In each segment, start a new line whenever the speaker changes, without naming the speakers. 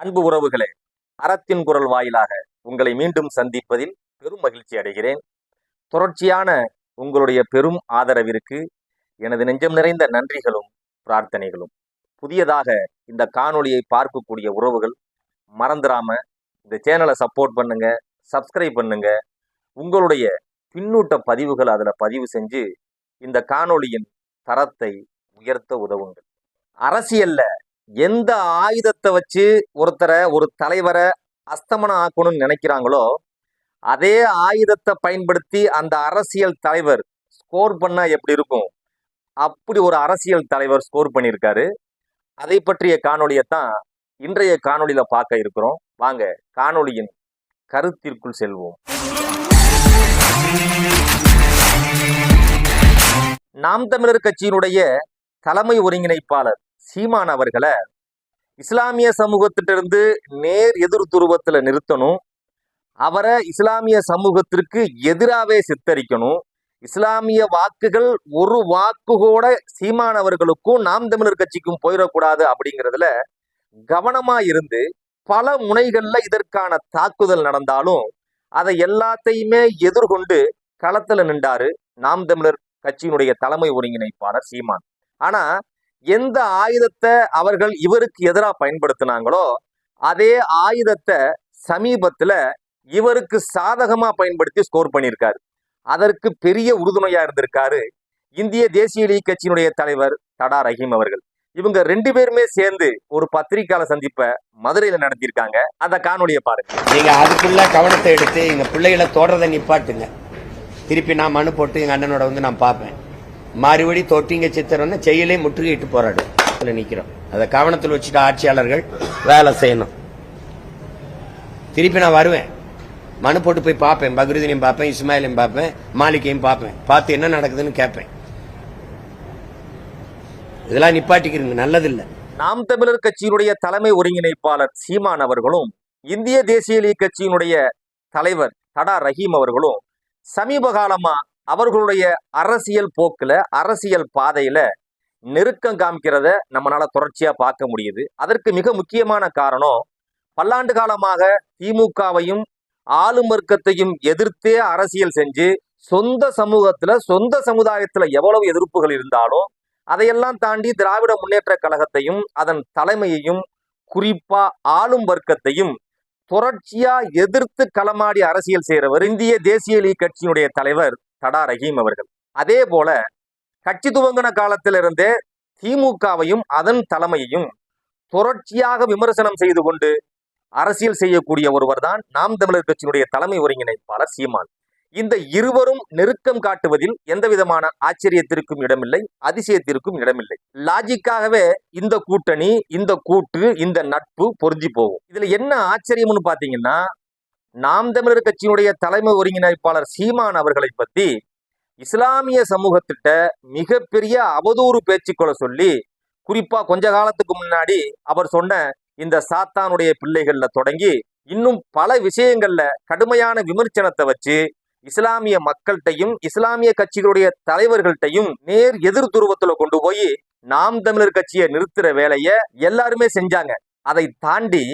அன்பு உறவுகளே அறத்தின் குரல் வாயிலாக உங்களை மீண்டும் சந்திப்பதில் பெரும் மகிழ்ச்சி அடைகிறேன். தொடர்ச்சியான உங்களுடைய பெரும் ஆதரவிற்கு எனது நெஞ்சம் நிறைந்த நன்றிகளும் பிரார்த்தனைகளும். புதியதாக இந்த காணொளியை பார்க்கக்கூடிய உறவுகள் மறந்துடாம இந்த சேனலை சப்போர்ட் பண்ணுங்க சப்ஸ்கிரைப் பண்ணுங்க. உங்களுடைய பின்னூட்ட பதிவுகள் அதில் பதிவு செஞ்சு இந்த காணொளியின் தரத்தை உயர்த்த உதவுங்கள். அரசியல்ல எந்த ஆயுதத்தை வச்சு ஒருத்தரை ஒரு தலைவரை அஸ்தமனம் ஆக்கணும்னு நினைக்கிறாங்களோ அதே ஆயுதத்தை பயன்படுத்தி அந்த அரசியல் தலைவர் ஸ்கோர் பண்ணால் எப்படி இருக்கும்? அப்படி ஒரு அரசியல் தலைவர் ஸ்கோர் பண்ணியிருக்காரு. அதை பற்றிய காணொலியை தான் இன்றைய காணொலியில் பார்க்க இருக்கிறோம். வாங்க காணொலியின் கருத்திற்குள் செல்வோம். நாம் தமிழர் கட்சியினுடைய தலைமை ஒருங்கிணைப்பாளர் சீமான் அவர்களை இஸ்லாமிய சமூகத்திட்டிருந்து நேர் எதிர் துருவத்துல நிறுத்தணும். அவரை இஸ்லாமிய சமூகத்திற்கு எதிராகவே சித்தரிக்கணும். இஸ்லாமிய வாக்குகள் ஒரு வாக்கு கூட சீமானவர்களுக்கும் நாம் தமிழர் கட்சிக்கும் போயிடக்கூடாது அப்படிங்கிறதுல கவனமா இருந்து பல முனைகள்ல இதற்கான தாக்குதல் நடந்தாலும் அதை எல்லாத்தையுமே எதிர்கொண்டு களத்துல நின்றாரு நாம் தமிழர் கட்சியினுடைய தலைமை ஒருங்கிணைப்பாளர் சீமான். ஆனா எந்த ஆயுதத்தை அவர்கள் இவருக்கு எதிராக பயன்படுத்தினாங்களோ அதே ஆயுதத்தை சமீபத்துல இவருக்கு சாதகமா பயன்படுத்தி ஸ்கோர் பண்ணியிருக்காரு. அதற்கு பெரிய உறுதுணையா இருந்திருக்காரு இந்திய தேசிய லீக் கட்சியினுடைய தலைவர் தடா ரஹீம் அவர்கள். இவங்க ரெண்டு பேருமே சேர்ந்து ஒரு பத்திரிகையாளர் சந்திப்பை மதுரையில நடத்தியிருக்காங்க. அந்த காணொலியை பாருங்க.
நீங்க அதுக்குள்ள கவனத்தை எடுத்து எங்க பிள்ளைகளை தொடரதை நிப்பாட்டுங்க. திருப்பி நான் மனு போட்டு எங்க அண்ணனோட வந்து நான் பார்ப்பேன். மறுபடி தொட்டிங்க சித்திரம்னா செயலே முற்றுகையிட்டு போராடும் நிக்கிறோம். அதை கவனத்தில் வச்சுட்டு ஆட்சியாளர்கள் வேலை செய்யணும். திருப்பி நான் வருவேன். மனு போட்டு போய் பார்ப்பேன். பக்ருதீனையும் பார்ப்பேன் இஸ்மாயிலையும் பார்ப்பேன் மாலிகையும் பார்ப்பேன். பார்த்து என்ன நடக்குதுன்னு கேட்பேன். இதெல்லாம் நிப்பாட்டிக்கிறீங்க. நல்லதில்லை.
நாம் தமிழர் கட்சியினுடைய தலைமை ஒருங்கிணைப்பாளர் சீமான் அவர்களும் இந்திய தேசிய லீக் கட்சியினுடைய தலைவர் தடா ரஹீம் அவர்களும் சமீப காலமா அவர்களுடைய அரசியல் போக்கில் அரசியல் பாதையில் நெருக்கம் காமிக்கிறத நம்மளால தொடர்ச்சியாக பார்க்க முடியுது. அதற்கு மிக முக்கியமான காரணம் பல்லாண்டு காலமாக திமுகவையும் ஆளும் வர்க்கத்தையும் எதிர்த்தே அரசியல் செஞ்சு சொந்த சமூகத்தில் சொந்த சமுதாயத்தில் எவ்வளவு எதிர்ப்புகள் இருந்தாலும் அதையெல்லாம் தாண்டி திராவிட முன்னேற்ற கழகத்தையும் அதன் தலைமையையும் குறிப்பா ஆளும் வர்க்கத்தையும் தொடர்ச்சியா எதிர்த்து களமாடி அரசியல் செய்கிறவர் இந்திய தேசிய லீக் கட்சியினுடைய தலைவர் தடா ரஹீம் அவர்கள். அதே போல கட்சி துவங்கின காலத்திலிருந்தே திமுகவையும் அதன் தலைமையையும் தொடர்ச்சியாக விமர்சனம் செய்து கொண்டு அரசியல் செய்யக்கூடிய ஒருவர் தான் நாம் தமிழர் கட்சியினுடைய தலைமை ஒருங்கிணைப்பாளர் சீமான். இந்த இருவரும் நெருக்கம் காட்டுவதில் எந்த விதமான ஆச்சரியத்திற்கும் இடமில்லை அதிசயத்திற்கும் இடமில்லை. லாஜிக்காகவே இந்த கூட்டணி இந்த கூட்டு இந்த நட்பு பொருந்தி போகும். இதுல என்ன ஆச்சரியம்னு பாத்தீங்கன்னா நாம் தமிழர் கட்சியினுடைய தலைமை ஒருங்கிணைப்பாளர் சீமான் அவர்களை பத்தி இஸ்லாமிய சமூகத்திட்ட மிகப்பெரிய அவதூறு பேச்சுக்களை சொல்லி குறிப்பா கொஞ்ச காலத்துக்கு முன்னாடி அவர் சொன்ன இந்த சாத்தானுடைய பிள்ளைகள்ல தொடங்கி இன்னும் பல விஷயங்கள்ல கடுமையான விமர்சனத்தை வச்சு இஸ்லாமிய மக்கள்கிட்டையும் இஸ்லாமிய கட்சிகளுடைய தலைவர்கள்ட்டையும் நேர் எதிர் துருவத்துல கொண்டு போய் நாம் தமிழர் கட்சியை நிறுத்துற வேலைய எல்லாருமே செஞ்சாங்க. அதை தாண்டி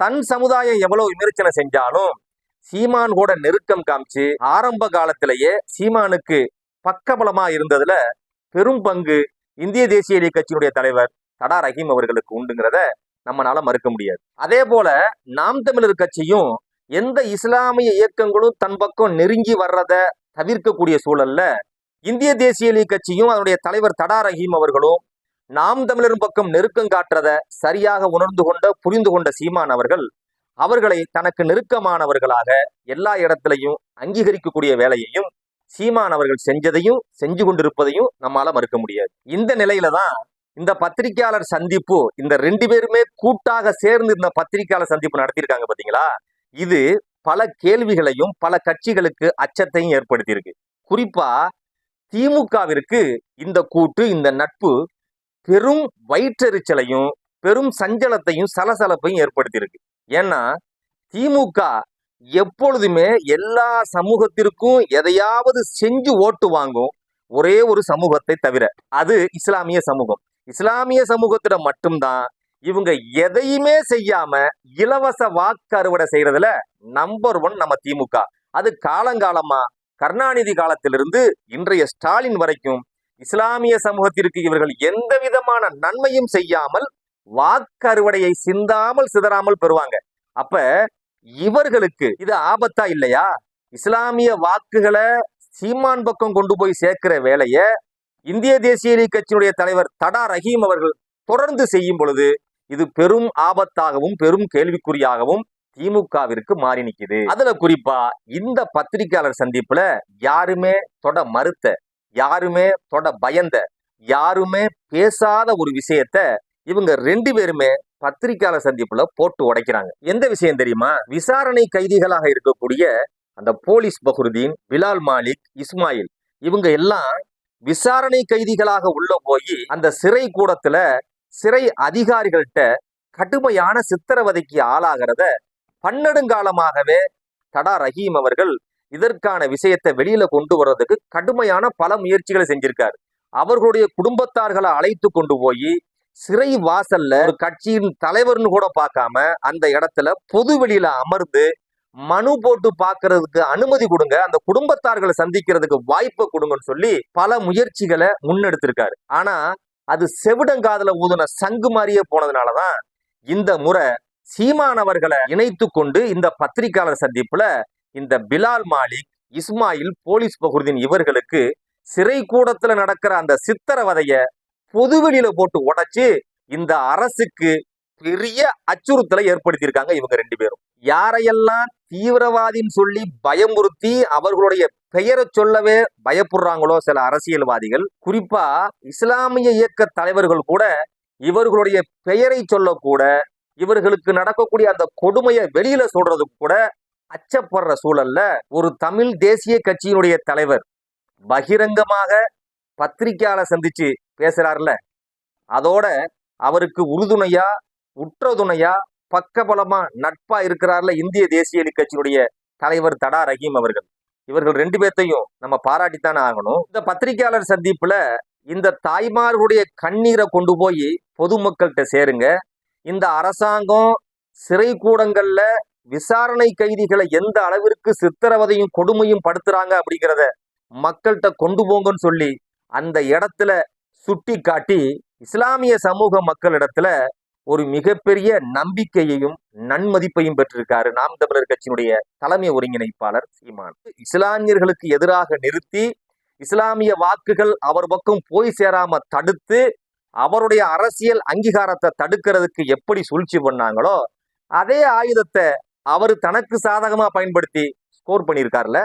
தன் சமுதாயம் எவ்வளவு விமர்சனம் செஞ்சாலும் சீமான் கூட நெருக்கம் காமிச்சு ஆரம்ப காலத்திலேயே சீமானுக்கு பக்கபலமா இருந்ததுல பெரும் பங்கு இந்திய தேசிய இலக்கிய கட்சியினுடைய தலைவர் தடா ரஹீம் அவர்களுக்கு உண்டுங்கிறத நம்மளால மறுக்க முடியாது. அதே போல நாம் தமிழர் கட்சியும் எந்த இஸ்லாமிய இயக்கங்களும் தன் பக்கம் நெருங்கி வர்றத தவிர்க்கக்கூடிய சூழல்ல இந்திய தேசிய லீக் கட்சியும் அதனுடைய தலைவர் தடா ரஹீம் அவர்களும் நாம் தமிழர் பக்கம் நெருக்கம் காட்டுறத சரியாக உணர்ந்து கொண்ட புரிந்து கொண்ட சீமான் அவர்கள் அவர்களை தனக்கு நெருக்கமானவர்களாக எல்லா இடத்திலையும் அங்கீகரிக்கக்கூடிய வேலையையும் சீமான் அவர்கள் செஞ்சதையும் செஞ்சு கொண்டிருப்பதையும் நம்மால மறுக்க முடியாது. இந்த நிலையில தான் இந்த பத்திரிகையாளர் சந்திப்பு இந்த ரெண்டு பேருமே கூட்டாக சேர்ந்து இந்த பத்திரிகையாளர் சந்திப்பு நடத்தியிருக்காங்க பாத்தீங்களா? இது பல கேள்விகளையும் பல கட்சிகளுக்கு அச்சத்தையும் ஏற்படுத்தியிருக்கு. குறிப்பா திமுகவிற்கு இந்த கூட்டு இந்த நட்பு பெரும் வயிற்றெரிச்சலையும் பெரும் சஞ்சலத்தையும் சலசலப்பையும் ஏற்படுத்தியிருக்கு. ஏன்னா திமுக எப்பொழுதுமே எல்லா சமூகத்திற்கும் எதையாவது செஞ்சு ஓட்டு வாங்கும் ஒரே ஒரு சமூகத்தை தவிர அது இஸ்லாமிய சமூகம். இஸ்லாமிய சமூகத்திடம் மட்டும்தான் இவங்க எதையுமே செய்யாம இலவச வாக்கு அறுவடை செய்யறதுல நம்பர் ஒன் நம்ம திமுக. அது காலங்காலமா கருணாநிதி காலத்திலிருந்து இன்றைய ஸ்டாலின் வரைக்கும் இஸ்லாமிய சமூகத்திற்கு இவர்கள் எந்த விதமான நன்மையும் செய்யாமல் வாக்கு அறுவடையை சிந்தாமல் சிதறாமல் பெறுவாங்க. அப்ப இவர்களுக்கு இது ஆபத்தா இல்லையா? இஸ்லாமிய வாக்குகளை சீமான் பக்கம் கொண்டு போய் சேர்க்கிற வேலைய இந்திய தேசிய லீக் கட்சியினுடைய தலைவர் தடா ரஹீம் அவர்கள் தொடர்ந்து செய்யும் பொழுது இது பெரும் ஆபத்தாகவும் பெரும் கேள்விக்குறியாகவும் திமுகவிற்கு மாறி நிற்கிது அதுல குறிப்பா இந்த பத்திரிகையாளர் சந்திப்புல யாருமே தொட மறுத்த யாருமே தொட பயந்த யாருமே பேசாத ஒரு விஷயத்த இவங்க ரெண்டு பேருமே பத்திரிகையாளர் சந்திப்புல போட்டு உடைக்கிறாங்க. எந்த விஷயம் தெரியுமா? விசாரணை கைதிகளாக இருக்கக்கூடிய அந்த போலீஸ் பஹ்ருதீன் பிலால் மாலிக் இஸ்மாயில் இவங்க எல்லாம் விசாரணை கைதிகளாக உள்ள போய் அந்த சிறை கூடத்துல சிறை அதிகாரிகள்கிட்ட கடுமையான சித்திரவதைக்கு ஆளாகிறத பன்னெடுங்காலமாகவே தடா ரஹீம் அவர்கள் இதற்கான விஷயத்தை வெளியில கொண்டு வர்றதுக்கு கடுமையான பல முயற்சிகளை செஞ்சிருக்காரு. அவர்களுடைய குடும்பத்தார்களை அழைத்து கொண்டு போய் சிறை வாசல்ல ஒரு கட்சியின் தலைவர்னு கூட பார்க்காம அந்த இடத்துல பொது வெளியில அமர்ந்து மனு போட்டு பாக்குறதுக்கு அனுமதி கொடுங்க. அந்த குடும்பத்தார்களை சந்திக்கிறதுக்கு வாய்ப்பை கொடுங்கன்னு சொல்லி பல முயற்சிகளை முன்னெடுத்திருக்காரு. ஆனா அது செவிடங்காதுல ஊதுன சங்கு மாதிரியே போனதுனாலதான் இந்த முறை சீமானவர்களை இணைத்து கொண்டு இந்த பத்திரிகையாளர் சந்திப்புல இந்த பிலால் மாலிக் இஸ்மாயில் போலீஸ் பகுதியின் இவர்களுக்கு சிறை கூடத்துல நடக்கிற அந்த சித்திரவதைய பொதுவெளியில போட்டு உடைச்சு இந்த அரசுக்கு பெரிய அச்சுறுத்தலை ஏற்படுத்தியிருக்காங்க இவங்க ரெண்டு பேரும். யாரையெல்லாம் தீவிரவாதின்னு சொல்லி பயமுறுத்தி அவர்களுடைய பெயரை சொல்லவே பயப்படுறாங்களோ சில அரசியல்வாதிகள் குறிப்பா இஸ்லாமிய இயக்க தலைவர்கள் கூட இவர்களுடைய பெயரை சொல்லக்கூட இவர்களுக்கு நடக்கக்கூடிய அந்த கொடுமையை வெளியில சொல்றதுக்கு கூட அச்சப்படுற சூழல்ல ஒரு தமிழ் தேசிய கட்சியினுடைய தலைவர் பகிரங்கமாக பத்திரிக்கையாளர் சந்திச்சு பேசுறாருல அதோட அவருக்கு உறுதுணையா உற்றதுணையா பக்கபலமா நட்பா இருக்கிறார்ல இந்திய தேசிய லீக் கட்சியினுடைய தலைவர் தடா ரஹீம் அவர்கள். இவர்கள் ரெண்டு பேர்த்தையும் நம்ம பாராட்டித்தானே ஆகணும். இந்த பத்திரிகையாளர் சந்திப்புல இந்த தாய்மார்களுடைய கண்ணீரை கொண்டு போய் பொதுமக்கள்கிட்ட சேருங்க. இந்த அரசாங்கம் சிறை கூடங்கள்ல விசாரணை கைதிகளை எந்த அளவிற்கு சித்திரவதையும் கொடுமையும் படுத்துறாங்க அப்படிங்கிறத மக்கள்கிட்ட கொண்டு போங்கன்னு சொல்லி அந்த இடத்துல சுட்டி காட்டி இஸ்லாமிய சமூக மக்களிடத்துல ஒரு மிகப்பெரிய நம்பிக்கையையும் நன்மதிப்பையும் பெற்றிருக்காரு நாம் தமிழர் கட்சியினுடைய தலைமை ஒருங்கிணைப்பாளர் சீமான். இஸ்லாமியர்களுக்கு எதிராக நிறுத்தி இஸ்லாமிய வாக்குகள் அவர் பக்கம் போய் சேராம தடுத்து அவருடைய அரசியல் அங்கீகாரத்தை தடுக்கிறதுக்கு எப்படி சூழ்ச்சி பண்ணாங்களோ அதே ஆயுதத்தை அவர் தனக்கு சாதகமா பயன்படுத்தி ஸ்கோர் பண்ணியிருக்காருல